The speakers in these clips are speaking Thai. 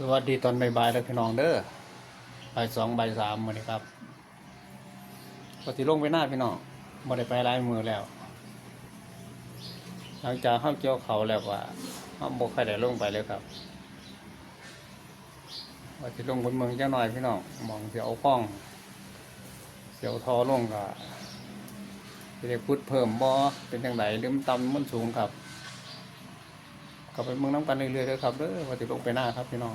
สวัสดีตอนบ่ายๆแล้วพี่น้องเด้อบ่ายสองบ่ายสามมื้อนี้ครับปกติลงไปหน้าพี่น้องบ่ได้ไปหลายมือแล้ว หลังจากเฮาเกี่ยวเขาแล้วว่าเฮาบ่ค่อยได้ลงไปเลยครับว่าสิลงบนเมืองจังหน่อยพี่น้องมองเสิเอาป้องเสียวทอลงก็สิได้พุดเพิ่มบ่เป็นจังไดหรือมันต่ำมันสูงครับก็ไปเมืองน้ำกันเรื่อยๆเด้อครับเด้อว่าสิลงไปหน้าครับพี่น้อง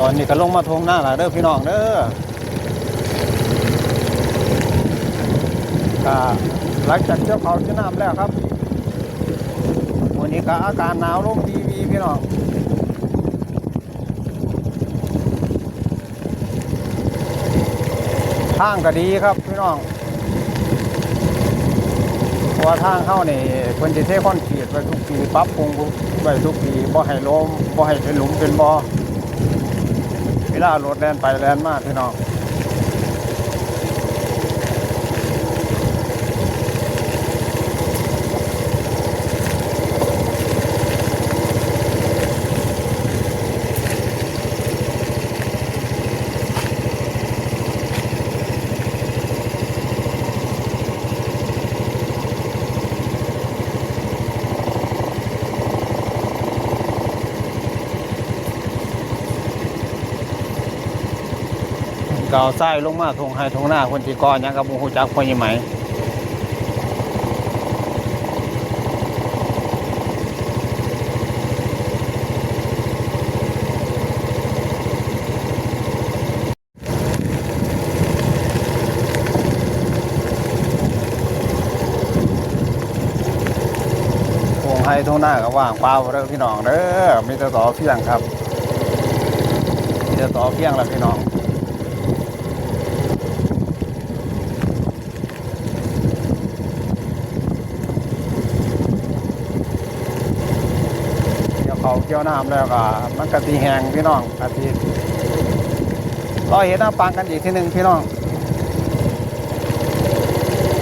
ตอนนี้ก็ลงมาทวงหน้าแล้วเด้อพี่น้องเด้อก็หลังจากเที่ยวเขาที่น้ำแล้วครับ วันนี้ก็อากาศหนาวลงทีวีพี่น้องทางก็ดีครับพี่น้องพราะว่าทางเข้านี่เพิ่นสิเทคอนกรีตไว้ทุกปีปรับปรุงไว้ทุกปีบ่ให้ล้มบ่ให้เป็นหลุมเป็นบ่อ ลารถแล่นไปแล่นมาพี่น้อง เก่าไส้ลงมาทงให้ทงหน้าคนที่ก่อนยังกับบูฮูจักพ่อยี่ไหมทงให้ทงหน้าก็ว่างเปล่าเด้อพี่น้องเด้อมีแต่ต่อเพียงครับมีแต่ต่อเพียงแล้วพี่น้อง เกี่ยวเขาเกี่ยวน้ำแล้วก็มันกะตีแหงพี่น้องอาทิตย์รอเห็นน้ำปังกันอีกทีหนึ่งพี่น้อง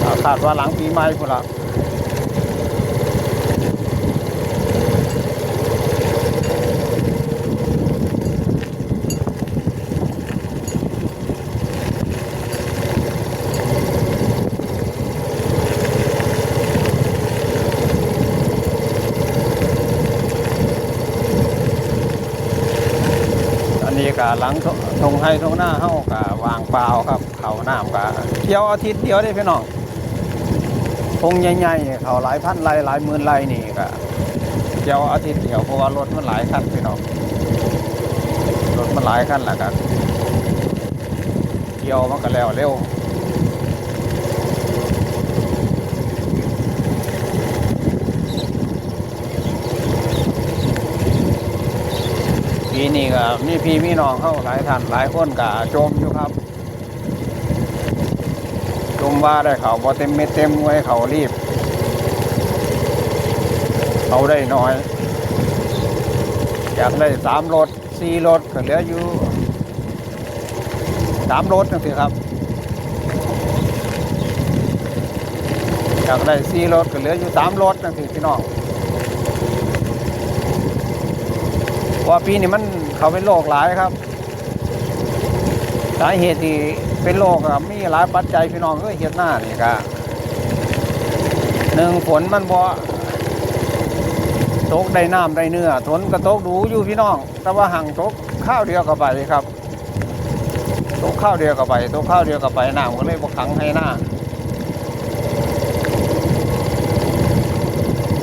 อ่าคาดว่าหลังปีใหม่พุ่นละ หลังทงไห้ทงหน้าเฮากะวางเปล่าครับ เขาน้ำกะเกี่ยวอาทิตย์เดียวได้พี่น้องคงใหญ่ๆเขาหลายพันไร่หลายหมื่นไร่นี่ก็เกี่ยวอาทิตย์เดียวเพราะว่ารถมันหลายคันพี่น้องรถมันหลายคันแหละกะเกี่ยวมันก็แล้วเร็ว ปีนี้ก็มีพี่มีน้องเข้าหลายท่านหลายคนก็จมอยู่ครับ จมว่าได้เขาบ่เต็มเม็ดเต็มไว้เขารีบเขาได้น้อยอยากได้สามรถสี่รถก็เหลืออยู่สามรถนั่นสิครับอยากได้สี่รถก็เหลืออยู่สามรถนั่นสิพี่น้อง ว่าปีนี้มันเขาเป็นโรคหลายครับ สาเหตุที่เป็นโรคอะมีหลายปัจจัยพี่น้องเอ้ยเฮ็ดหน้านี่ก็หนึ่งฝนมันบ่ตกได้น้ำได้เนื้อฝนก็ตกดูอยู่พี่น้อง แต่ว่าห่างตกข้าวเดียวกับไปครับตกข้าวเดียวกับไปตกข้าวเดียวกับไปน้ำก็เลยบ่ขังให้หน้า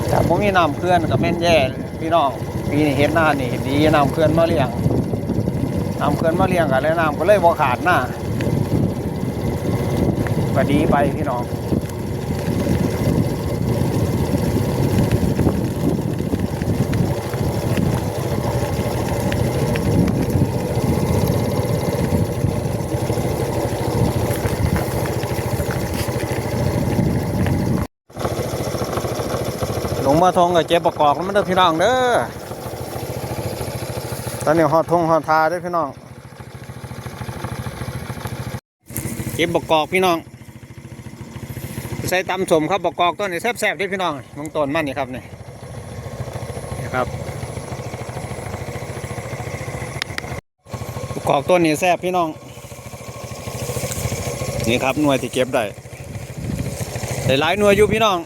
แต่ผมมีน้ำเคลื่อนกับแม่นแย่พี่น้อง ปีนี้เห็นหน้านี่ดีน้ำเขื่อนมาเลี้ยงน้ำเขื่อนมาเลี้ยงกันแล้วน้ำก็เลยบ่ขาดหน้าก็ดีไปพี่น้องลงมาทองกับเจ็บประกอบแล้วมันเด้อพี่น้องเด้อ ตอนนี้หอดทงหอดทาด้วยพี่น้อง เก็บประกอบพี่น้อง ใส่ตำสมครับประกอบต้นนี่แซ่บๆด้อพี่น้องมองต้นมันนี่ครับนี่นี่ครับประกอบต้นนี่แซ่บพี่น้อง นี่ครับหน่วยที่เก็บได้ได้หลายหน่วยอยู่พี่น้อง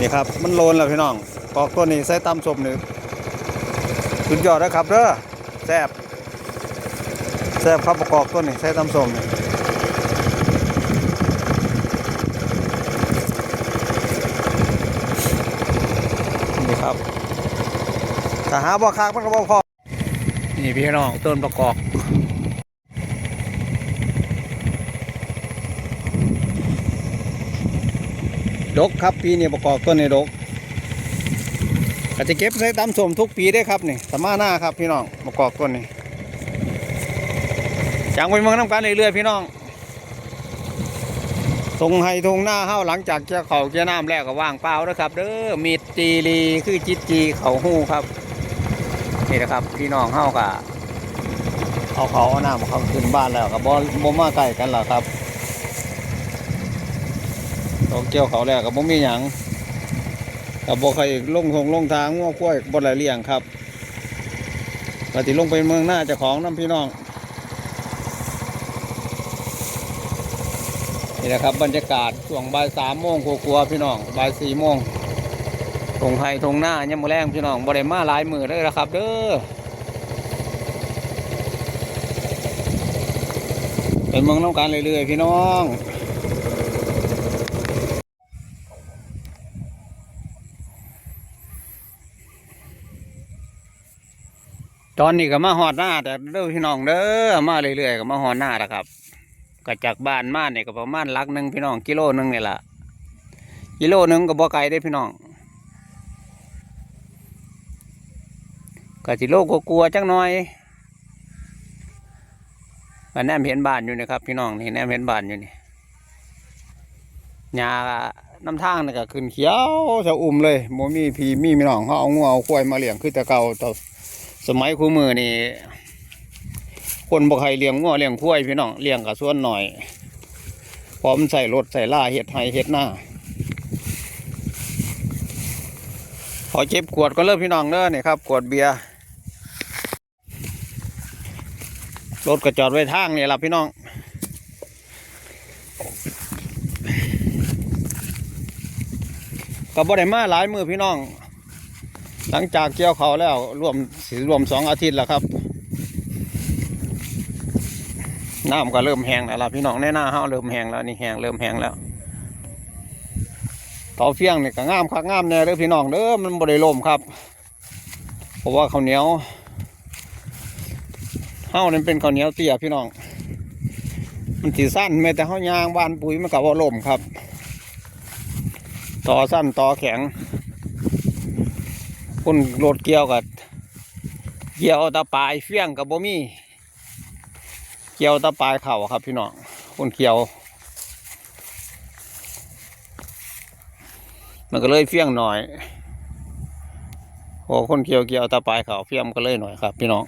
นี่ครับมันโลนแล้วพี่น้องกอกต้นนี้ใส่ตำสมนี่ สุดยอดนะครับเด้อแซ่บแซ่บครับประกอบต้นนี้ใส่ตำสมนี่นี่ครับถ้าหาบ่คักมันก็บ่พอนี่พี่น้องต้นประกอบดกครับปีนี้ประกอบต้นในดก ก็จะเก็บใส่ตามสมทุกปีได้ครับนี่สมาหน้าครับพี่น้องประกอบต้นนี้จางไปเมืองน้ำกันเรื่อยๆพี่น้องทรงไฮทงหน้าเฮ้าหลังจากเกี่ยวเขาเกี่ยวน้ำแล้วก็ว่างเปล่าแล้วครับ เด้อมีดจีรีคือจิตจีเขาหู้ครับนี่นะครับ พี่น้องเฮ้ากะเอาเขาเอาน้ำเขาขึ้นบ้านแล้วกับบบ่มาใกล้กันแล้วครับเราเกี่ยวเขาแล้วกับบ่มีหยัง กับบ่ใครลงทงลงทางง้อคุ้วยบ่ไหลเลี่ยงครับปฏิลงไปเมืองหน้าจ้าของน้ำพี่น้องนี่นะครับบรรยากาศช่วงบ่ายสามโมงกลัวๆพี่น้องบ่ายสี่โมงทงไห้ทงหน้ายังมือแรงพี่น้องบ่ได้มาหลายมือเลยนะครับ เด้อไปเมืองน้ำกันเรื่อยๆพี่น้อง ตอนนี้ก็มาหอดหน้าแต่เด้อพี่น้องเด้อมาเรื่อยๆก็มาหอดหน้าแล้วครับก็จากบ้านมาเนี่ยก็ประมาณลักหนึ่งพี่น้องกิโลหนึ่งนี่แหละกิโลหนึ่งก็บ่ไกลได้พี่น้องก็สิโลกกลัวๆจังหน่อยก็แนมเห็นบ้านอยู่นะครับ พี่น้องนี่แนมเห็นบ้านอยู่นี่หญ้าน้ำทางนี่ก็ขึ้นเขียวจะอุ่มเลยโมมีพีมีพี่น้องเขาเอางัวเอาควายมาเลี้ยงคือแต่เก่าแต่ สมัยคู่มือนี่คนบ่ใครเลี้ยงงัวเลี้ยงควายพี่น้องเลี้ยงกับส่วนหน่อย พร้อมใส่รถใส่ล่าเห็ดไห้เห็ดหน้าขอเจ็บขวดก็เลิกพี่น้องเด้อนี่ครับขวดเบียร์รถก็จอดไว้ทางนี่ล่ะพี่น้องก็บ่ได้มาหลายมือพี่น้อง หลังจากเกี่ยวเขาแล้วรวมสิรวมสองอาทิตย์แล้วครับน้ำก็เริ่มแห้งแล้วล่ะพี่น้องในหน้าเฮาเริ่มแห้งแล้วนี่แห้งเริ่มแห้งแล้วเตาเฟียงนี่ก็งามคักงามแน่เด้อพี่น้องเด้อมันบ่ได้ล่มครับ เพราะว่าข้าวเหนียวเฮานั่นเป็นข้าวเหนียวเตี้ยพี่น้อง มันสีสั้นแม้แต่เฮายางบานปุ๋ยมันก็บ่ล่มครับ ต่อสั้นต่อแข็ง คนรถเกี่ยวกับเกี่ยวตะปายเฟี้ยงกับบ่มี เกี่ยวตะปายเข่าครับพี่น้องคนเกี่ยว มันก็เลยเฟี้ยงหน่อยโอ้คนเกี่ยวเกี่ยวตะปายเข่าเฟี้ยงมันก็เลยหน่อยครับ พี่น้อง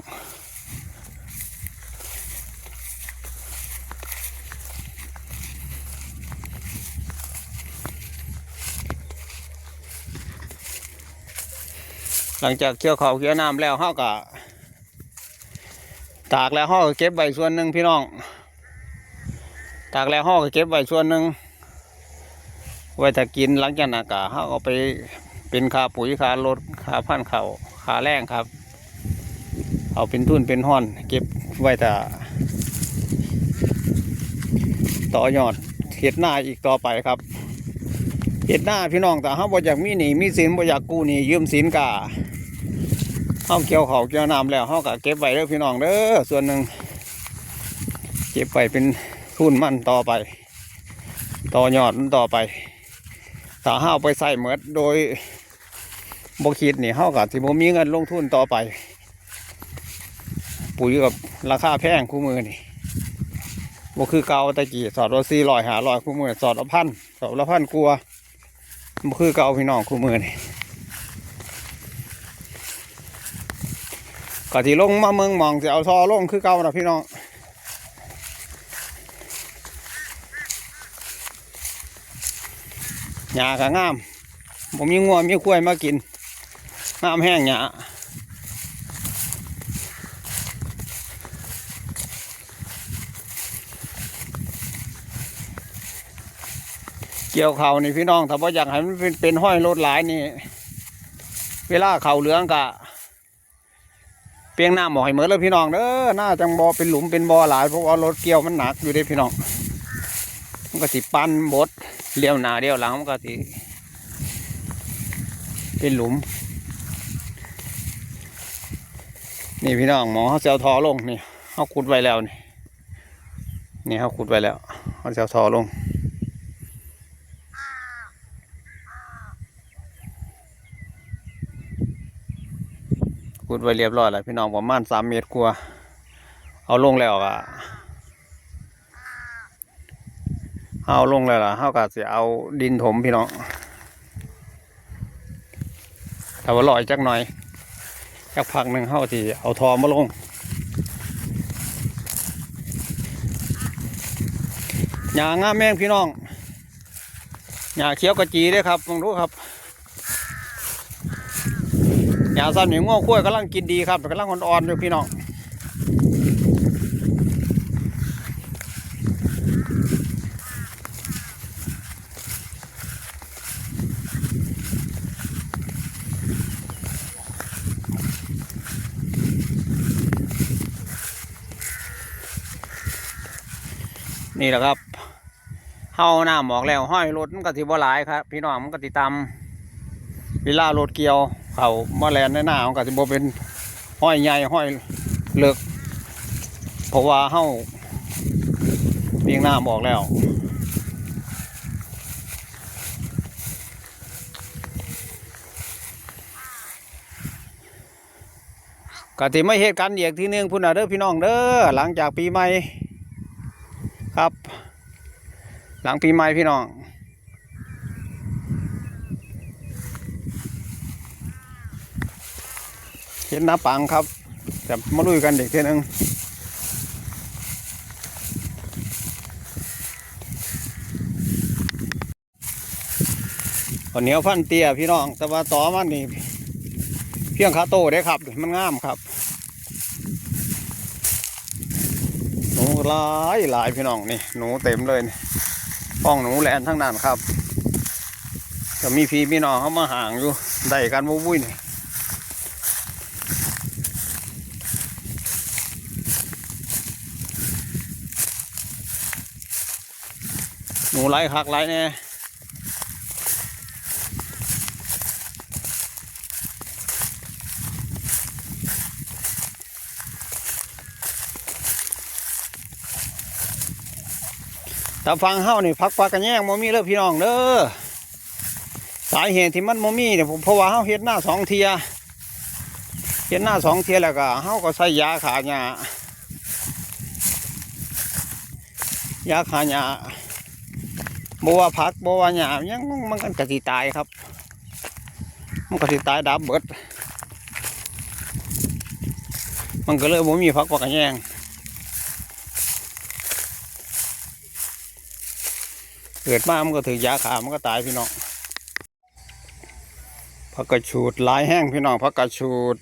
หลังจากเกี่ยวเขาวเกี่ยวน้ำแล้วเฮาก็ตากแล้วเฮาก็เก็บไว้ส่วนหนึ่งพี่น้อง ตากแล้วเฮาก็เก็บไว้ส่วนหนึ่งไว้ถ้ากินหลังจากนั้นก็เฮาก็ไปเป็นคาปุ๋ยคารถคาพันเขาวค่าแรงครับ เอาเป็นทุนเป็นห่อน เก็บไว้แต่ต่อยอดเห็ดหน้าอีกต่อไปครับเห็ดหน้าพี่น้องแต่เฮาบ่อยากมีหนีมีสินบ่อยากกู้หนียืมสินกา เฮาเกี่ยวเขาเกี่ยวน้ำแล้วเฮาก็เก็บไว้เด้อพี่น้องเด้อส่วนหนึ่งเก็บไว้เป็นทุนมันต่อไป ต่อยอดมันต่อไปถ้าเฮาเอาไปใส่เหมือดโดยบ่คิดนี่เฮาก็สิบ่มีเงินลงทุนต่อไป ปุ๋ยกับราคาแพงคู่มือนี่บ่คือเก่าตะกี้สอดว่าสี่ร้อยหาร้อยคู่มือสอดละพันสอดละพันกลัวบ่คือเกาพี่น้องคู่มือนี่ กะที่ลงมาเมืองมองจะเอาทอลงคือเก่านะพี่น้องหญ้าก็งามผมมีงัวมีกล้วยมากินงามแห้งหญ้าเกี่ยวเขานี่พี่น้องถ้าว่าอยากให้มันเป็นห้อยรถหลายนี่ เวลาเขาเหลืองกะ เปียงน้ำหมอให้เหมือนเลยพี่น้องเด้อหน้าจังบอเป็นหลุมเป็นบอหลายเพราะว่ารถเกี่ยวมันหนักอยู่ด้พี่น้องมันก็สิปันบดเลี้ยวหน้าเลี้ยวหลังมันก็สิเป็นหลุม นี่พี่น้องหมอเขาจะเอาทอลงนี่เขาขุดไว้แล้วนี่นี่เขาขุดไว้แล้วเขาจะเอาทอลง ขุดไว้เรียบร้อยแล้วพี่น้องประมาณสามเมตรกว่าเอาลงแล้วอะเอาลงแล้วล่ะเขาก็จะเอาดินถมพี่น้องถ้าว่าลอยจักหน่อยจักพักหนึ่งเขาที่เอาทอมาลงหญ้างามแมงพี่น้องหญ้าเขียวกระจีด้อครับลองดูครับ ยาสั้นหนึ่งง้อขั้วยกำลังกินดีครับกำลังอ่อนๆอยู่พี่น้องนี่แหละครับเฮาหน้าหมอกแล้วห้อยรถมันก็สิบ่หลายครับ พี่น้องมันก็ติตามเวลารถเกี่ยว เขามาแลนในหน้ามันก็สิบ่เป็นห้อยใหญ่ห้อยเลิกเพราะว่าเฮาเบียงหน้าบอกแล้วก็ที่ไม่เหตุการณ์เดียกที่หนึ่งพุ่นนะเด้อพี่น้องเด้อหลังจากปีใหม่ครับ หลังปีใหม่พี่น้อง ห็นหน้าปังครับจะมาลุยกันเด็กเท่านึงข้าวเหนียวพันเตี้ยพี่น้อง แต่ว่าต่อมันนี่เพียงขาโตได้ครับ มันงามครับหนูหลายหลายพี่น้องนี่หนูเต็มเลยนี่ห้องหนูแลนทั้งนั้นครับจะมีพี่พี่น้องเขามาห่างอยู่ได้กันวุ้ยนี่ นูไล่คักไล่เนี่ยถ้าฟังเฮานี่พักปลากระแยงมมี่เลยพี่น้องเด้อสาเหตุที่มันมมี่เนี่ยผมเพราะว่าเฮาเฮ็ดหน้าสองเทียเฮ็ดหน้าสองเทียแล้วก็เฮาก็ใส่ยาขาหญ้ายาขาหญ้า บัวาผักบัวาหยาบยังมันกันกระสิตายครับ มันกระสิตายดับเบิด มันก็เลยบ่มีผักปากกระแยงเกิดมามันก็ถือยาขา มันก็ตายพี่น้องผักกระชูดลายแห้งพี่น้องผักกระชูด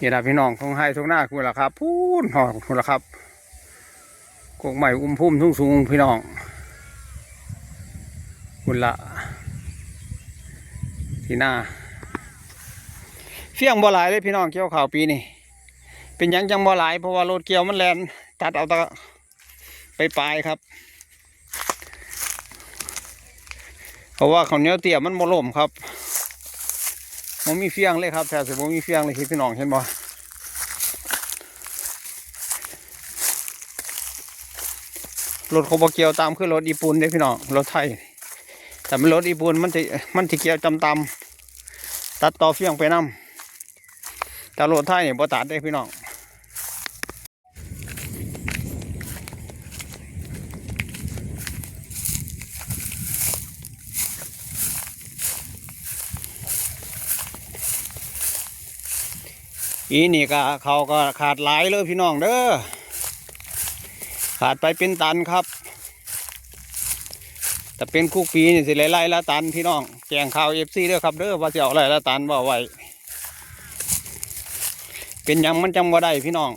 นี่นะพี่น้องคงให้ทุกหน้าคุณละครับพูนหอคุณละครับ กกใหม่อุ้มพุ่มทุ่งสูงพี่น้องคุณละที่หน้าเฟี้ยงบ่หลายเลยพี่น้องเกี่ยวข่าวปีนี้เป็นยังจังบ่หลายเพราะว่ารถเกี่ยวมันแลนตัดเอาตะไปปลายครับ เพราะว่าเขาเนี้ยเตี่ยมันบ่ล่มครับมันมีเฟี้ยงเลยครับแถวสิบ่มีเฟี้ยงเลยพี่น้องเห็นบ่ รถเขาบเกียวตามคือรถอีปูนเด้พี่น้องรถไทย แต่มันรถอีปูนมันจะมันที่เกียวจำตามตัดต่อเฟียงไปนํแต่รถไทยเนี่ยบ่ตัดได้พี่น้องอีนี่ก็เขาก็ขาดหลายเลยพี่น้องเด้อ ขาดไปเป็นตันครับ แต่เป็นคุกปีนี่สิไล่ๆละตันพี่น้องแจงข่าวเอฟซีเด้อครับเด้อว่าจะเอาะไรละตันบ่ไว้เป็นยังมันจังบ่ได้พี่น้อง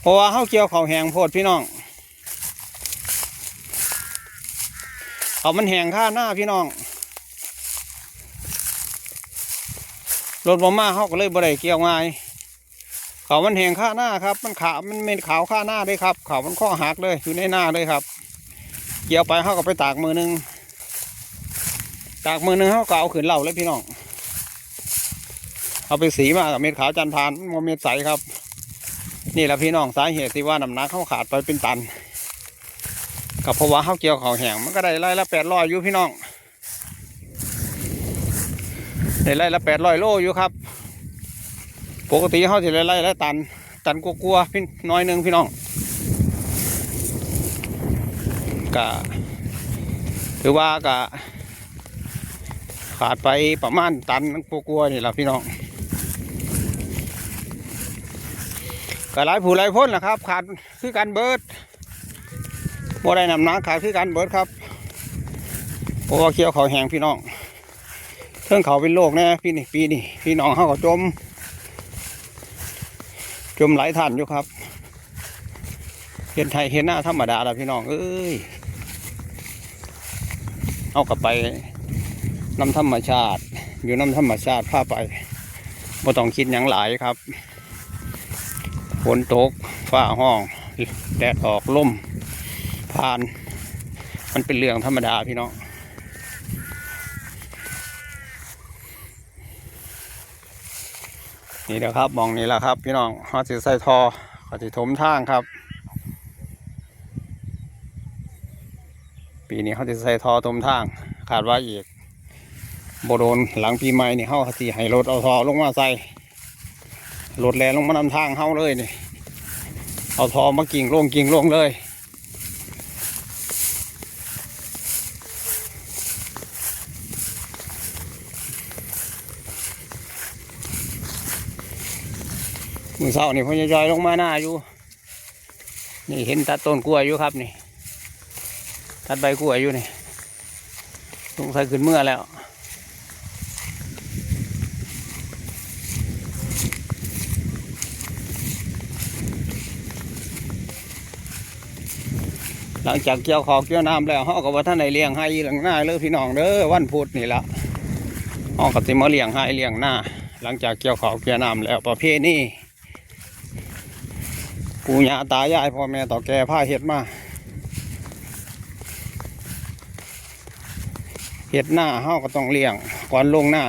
เพราะว่าเฮาเกี่ยวเขาแหงโพดพี่น้องเขามันแหงค่าหน้าพี่น้องรถบ่มาเฮาก็เลยบ่ได้เกี่ยวง่าย เขามันแหงค่าหน้าครับ มันขามันเป็นขาวค่าหน้าเลยครับเขามันข้อหักเลยอยู่ในหน้าเลยครับ เกี่ยวไปเฮาก็ไปตากมือหนึงตากมือหนึงเฮาก็เอาขึ้นเหล่าเลยพี่น้องเอาไปสีมากับเม็ดขาวจันทานมันเม็ดใสครับ นี่แหละพี่น้องสาเหตุที่ว่าน้ำหนักเขาขาดไปเป็นตัน กับเพราะว่าเขาเกี่ยวเขาแหงมันก็ได้ไร่ละแปดร้อยอยู่พี่น้องได้ไร่ละแปดร้อยโลอยู่ครับ ปกติเขาจะได้ไร่ละตัน ตันกลัวๆพี่น้อยนึงพี่น้องกะถือว่ากะขาดไปประมาณตันกลัวๆนี่แหละพี่น้องก็หลายผู้หลายพ้นนะครับ ขาดคือการเบิร์ดบ่ได้นำหนักขาดคือการเบิร์ดครับเพราะว่าเคี้ยวเขาแห้งพี่น้องเทิงเขาเป็นโรคแน่พี่นี่ปีนี่พี่น้องเขาก็จม จมหลายท่านอยู่ครับเห็นไทยเห็นหน้าธรรมดาแล้วพี่น้องเอ้ยเอากลับไปน้ำธรรมชาติ อยู่น้ำธรรมชาติพาไปบ่ต้องคิดหยังหลายครับฝนตกฟ้าห้องแดดออกล่มผ่าน มันเป็นเรื่องธรรมดาพี่น้อง นี่นะครับมองนี่แหละครับ พี่น้องฮอสิใส่ทอขาสิถมทางครับ ปีนี้เขาจะใส่ทอถมทาง ขาดว่าอีกบโดนหลังปีใหม่นี่เขาสิให้รถเอาทอลงมาใส่รถแลนลงมานำทางเฮาเลยนี่เอาทอมากิ่งลงกิ่งลงเลย เศร้านี่พญายอยลงมาหน้าอยู่ นี่เห็นตัดต้นกล้วยอยู่ครับนี่ ตัดใบกล้วยอยู่นี่สงสัยขึ้นเมื่อแล้วหลังจากเกี่ยวขอเกี่ยวน้ำแล้วเขาก็ว่าท่านในเลี้ยงให้หลังหน้าเลยพี่น้องเด้อวันพุธนี่ละเขาก็สิมาเลี้ยงให้เลี้ยงหน้า หลังจากเกี่ยวขอเกี่ยวน้ำแล้วประเภทนี้ ปู่ย่าตายายพ่อแม่ต่อแก่ผ้าเห็ดมาเห็ดหน้าเขาก็ต้องเลี้ยงก่อนลงหน้า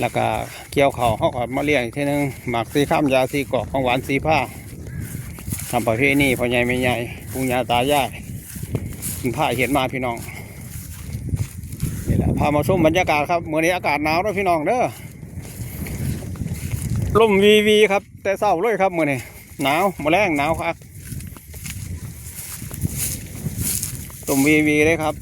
แล้วก็เกี่ยวเขาเขาก็มาเลี้ยงอีกทีหนึงหมักสีข้ามยาสีกอกของหวานสีผ้าทำประเภทนี้พ่อใหญ่ไม่ใหญ่ปุญญาตายายคุณผ้าเห็นมาพี่น้องนี่แหละพามาชมบรรยากาศครับเมื่อนี้อากาศหนาวด้วยพี่น้องเด้อ ลมวีวีครับ แต่เศร้าเลยครับเมื่อนี้หนาวมาแรงหนาวครับลมวีวีเลยครับ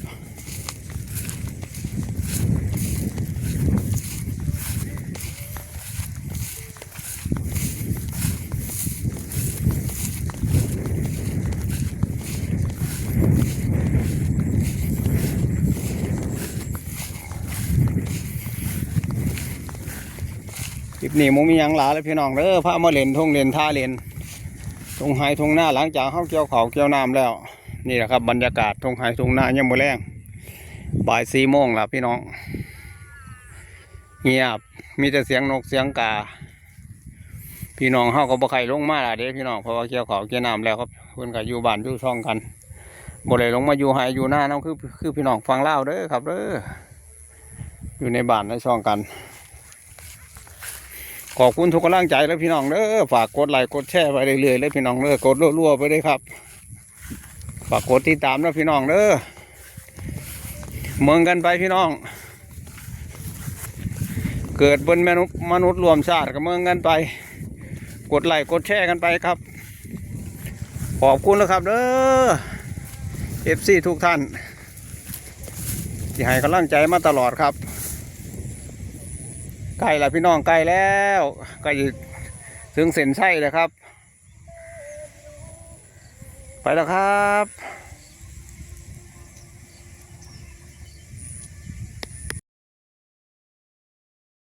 คลิปนี้มุมียังหลาเลยพี่น้องเด้อพามาเล่นทงเล่นท่าเล่นทงไฮทงหน้าหลังจากเข้าเกี่ยวเขาเกี่ยวน้ำแล้ว นี่แหละครับบรรยากาศทงไฮทงหน้ายังบ่แรงบ่ายสี่โมงแล้วพี่น้อง เงียบมีแต่เสียงนกเสียงกา พี่น้องเข้าก็บ่ใครลงมาละเด้พี่น้องเพราะว่าเกี่ยวเขาเกี่ยวน้ำแล้วครับเพื่อนก็อยู่บ้านอยู่ช่องกันบ่ได้ลงมาอยู่ไฮอยู่หน้าน้องคือคือพี่น้องฟังเล่าเด้อครับเด้ออยู่ในบ้านในช่องกัน ขอบคุณทุกกำลังใจแล้วพี่น้องเด้อฝากกดไลค์กดแชร์ไปเรื่อยๆเลยพี่น้องเด้อกดรัวๆไปเลยครับ ฝากกดติดตามแล้วพี่น้องเด้อเมืองกันไปพี่น้อง เกิดบนมนุษย์มนุษย์รวมชาติกับเมืองกันไป กดไลค์กดแชร์กันไปครับ ขอบคุณแล้วครับเด้อเอฟซีทุกท่านที่ให้กำลังใจมาตลอดครับ ใกล้แล้วพี่น้องใกล้แล้วใกล้ถึงเส้นชัยแล้วครับ ไปแล้วครับ